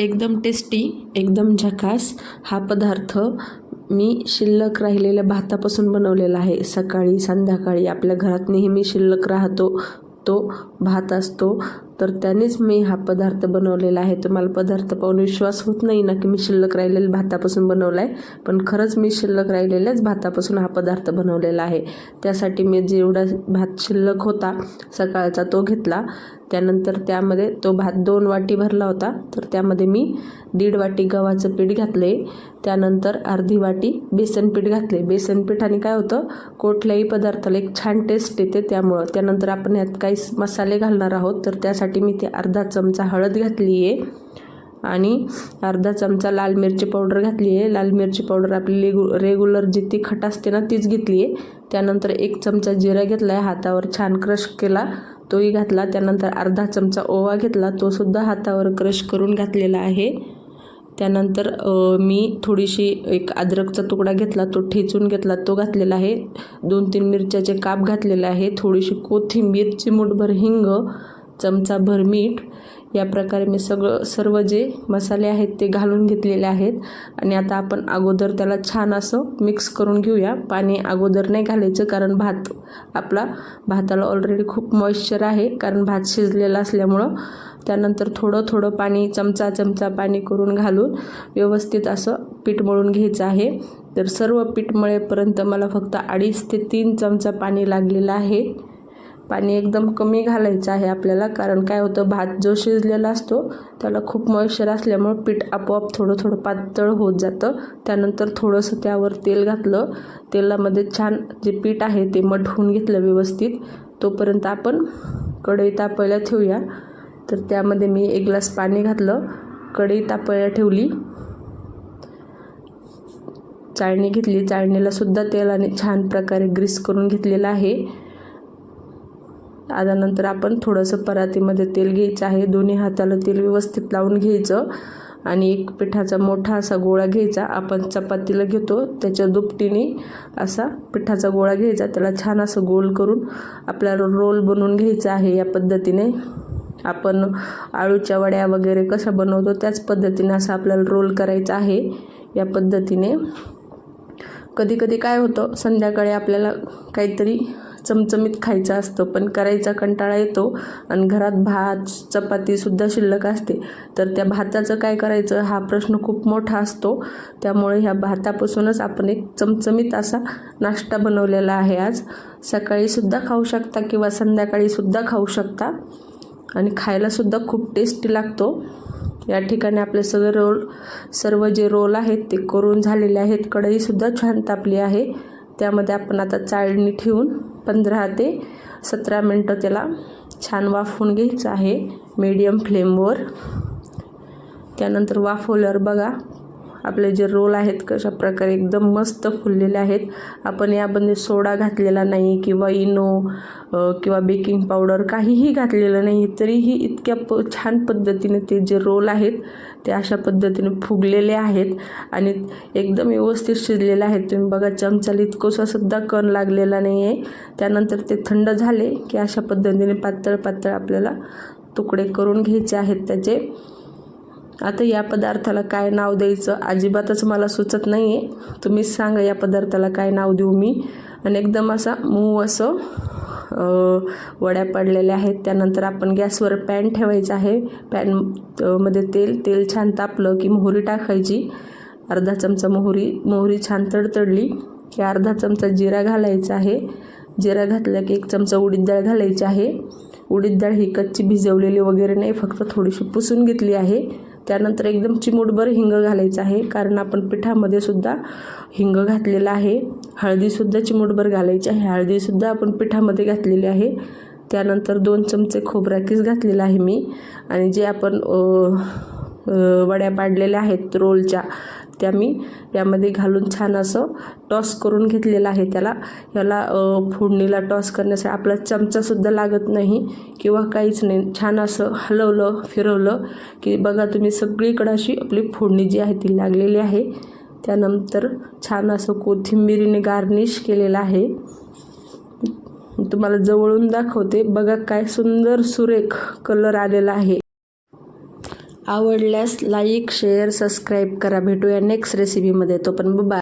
एकदम टेस्टी एकदम झकास. हा पदार्थ मी शिल्लक राहिलेल्या भातापासून बनवलेला आहे. सकाळी संध्याकाळी आपल्या घरात नेहमी शिल्लक राहतो. तो भात असतो. तर त्यानेच मी हा पदार्थ बनवलेला आहे. तुम्हाला पदार्थ पाहून विश्वास होत नाही ना की मी शिल्लक राहिलेल्या भातापासून बनवला आहे पण खरंच मी शिल्लक राहिलेल्याच भातापासून हा पदार्थ बनवलेला आहे. त्यासाठी मी जेवढा भात शिल्लक होता सकाळचा तो घेतला. त्यानंतर त्यामध्ये तो भात दोन वाटी भरला होता. तर त्यामध्ये मी दीड वाटी गव्हाचं पीठ घातले. त्यानंतर अर्धी वाटी बेसन पीठ घातले. बेसन पिठाने काय होतं कुठल्याही पदार्थाला एक छान टेस्ट येते त्यामुळं. त्यानंतर आपण यात काही मसाले घालणार आहोत. तर त्यासाठी मी ते अर्धा चमचा हळद घातली आहे आणि अर्धा चमचा लाल मिरची पावडर घातली आहे लाल मिरची पावडर आपली रेगु रेग्युलर जी तिखट असते ना तीच घेतली आहे त्यानंतर एक चमचा जिरा घेतला आहे हातावर छान क्रश केला तोही घातला. त्यानंतर अर्धा चमचा ओवा घेतला तोसुद्धा हातावर क्रश करून घातलेला आहे. त्यानंतर मी थोडीशी एक अद्रकचा तुकडा घेतला तो ठेचून घेतला तो घातलेला आहे. दोन तीन मिरच्याचे काप घातलेले आहे. थोडीशी कोथिंबीर चिमूटभर हिंग चमचाभर मीठ या प्रकारे मी सगळं सर्व जे मसाले आहेत ते घालून घेतलेले आहेत. आणि आता आपण अगोदर त्याला छान असं मिक्स करून घेऊया. पाणी अगोदर नाही घालायचं कारण भात आपला भाताला ऑलरेडी खूप मॉइश्चर आहे. कारण भात शिजलेला असल्यामुळं त्यानंतर थोडं थोडं पाणी चमचा चमचा पाणी करून घालून व्यवस्थित असं पीठ मळून घ्यायचं आहे. तर सर्व पीठ मळेपर्यंत मला फक्त अडीच ते तीन चमचा पाणी लागलेलं आहे. पाणी एकदम कमी घालायचं आहे आपल्याला कारण काय होतं भात जो शिजलेला असतो त्याला खूप मॉइश्चर असल्यामुळं पीठ आपोआप थोडं थोडं पातळ होत जातं. त्यानंतर थोडंसं त्यावर तेल घातलं. तेलामध्ये छान जे पीठ आहे ते मठवून घेतलं व्यवस्थित. तोपर्यंत आपण कढई तापायला ठेवूया. तर त्यामध्ये मी एक ग्लास पाणी घातलं. कढई तापायला ठेवली. चाळणी घेतली. चाळणीलासुद्धा तेलाने छान प्रकारे ग्रीस करून घेतलेलं आहे. आल्यानंतर आपण थोडंसं परातीमध्ये तेल घ्यायचं आहे. दोन्ही हाताला तेल व्यवस्थित लावून घ्यायचं आणि एक पिठाचा मोठा असा गोळा घ्यायचा. आपण चपातीला घेतो त्याच्या दुपटीने असा पिठाचा गोळा घ्यायचा. त्याला छान असं गोल करून आपल्याला रोल बनवून घ्यायचा आहे या पद्धतीने. आपण आळूच्या वड्या वगैरे कशा बनवतो त्याच पद्धतीने असं आपल्याला रोल करायचा आहे या पद्धतीने. कधी कधी काय होतं संध्याकाळी आपल्याला काहीतरी चमचमीत खायचं असतं पण करायचा कंटाळा येतो आणि घरात भात चपातीसुद्धा शिल्लक असते. तर त्या भाताचं काय करायचं हा प्रश्न खूप मोठा असतो. त्यामुळे ह्या भातापासूनच आपण एक चमचमीत असा नाश्ता बनवलेला आहे आज. सकाळीसुद्धा खाऊ शकता किंवा संध्याकाळीसुद्धा खाऊ शकता. आणि खायलासुद्धा खूप टेस्टी लागतो. या ठिकाणी आपले सगळे रोल सर्व जे रोल आहेत ते करून झालेले आहेत. कढईसुद्धा छान तापली आहे. त्यामध्ये आपण आता चाळणी ठेवून पंधरा ते सतरा मिनटं त्याला छान वाफवून घ्यायचं आहे. मीडियम फ्लेमवर त्यानंतर वाफवल्यावर बघा आपले जे रोल आहेत कशा प्रकारे एकदम मस्त फुललेले आहेत. आपण यामध्ये सोडा घातलेला नाही किंवा इनो किंवा बेकिंग पावडर काहीही घातलेलं नाही तरीही इतक्या प छान पद्धतीने ते जे रोल आहेत ते अशा पद्धतीने फुगलेले आहेत. आणि एकदम व्यवस्थित शिजलेले आहेत. तुम्ही बघा चमचाला इतकोसासुद्धा कण लागलेला नाही आहे त्यानंतर ते थंड झाले की अशा पद्धतीने पातळ पातळ आपल्याला तुकडे करून घ्यायचे आहेत त्याचे. आता या पदार्थाला काय नाव द्यायचं? अजिबातच मला सुचत नाही आहे तुम्हीच सांगा या पदार्थाला काय नाव देऊ मी. आणि एकदम असा मूव असं वड्या पडलेल्या आहेत. त्यानंतर आपण गॅसवर पॅन ठेवायचं आहे. पॅनमध्ये तेल तेल छान तापलं की मोहरी टाकायची. अर्धा चमचा मोहरी मोहरी छान तडतडली की अर्धा चमचा जिरा घालायचा आहे. जिरा घातला की एक चमचा उडीद डाळ घालायची आहे. उडीद डाळ ही कच्ची भिजवलेली वगैरे नाही फक्त थोडीशी पुसून घेतली आहे. त्यानंतर एकदम चिमूटभर हिंग घालायचं आहे कारण आपण पिठामध्ये सुद्धा हिंग घातलेला आहे. हळदीसुद्धा चिमूटभर घालायची आहे. हळदीसुद्धा आपण पिठामध्ये घातलेली आहे. त्यानंतर दोन चमचे खोबराकीस घातलेला आहे मी. आणि जे आपण वड्या पाडलेल्या आहेत रोलच्या त्या मी यामध्ये घालून छान असं टॉस करून घेतलेलं आहे त्याला. याला फोडणीला टॉस करण्यासाठी आपला चमचासुद्धा लागत नाही किंवा काहीच नाही. छान असं हलवलं फिरवलं की बघा तुम्ही सगळीकडं अशी आपली फोडणी जी आहे ती लागलेली आहे. त्यानंतर छान असं कोथिंबिरीने गार्निश केलेलं आहे. तुम्हाला जवळून दाखवते. बघा काय सुंदर सुरेख कलर आलेला आहे. आवडल्यास लाईक शेअर सबस्क्राईब करा. भेटूया नेक्स्ट रेसिपीमध्ये तो पण बाय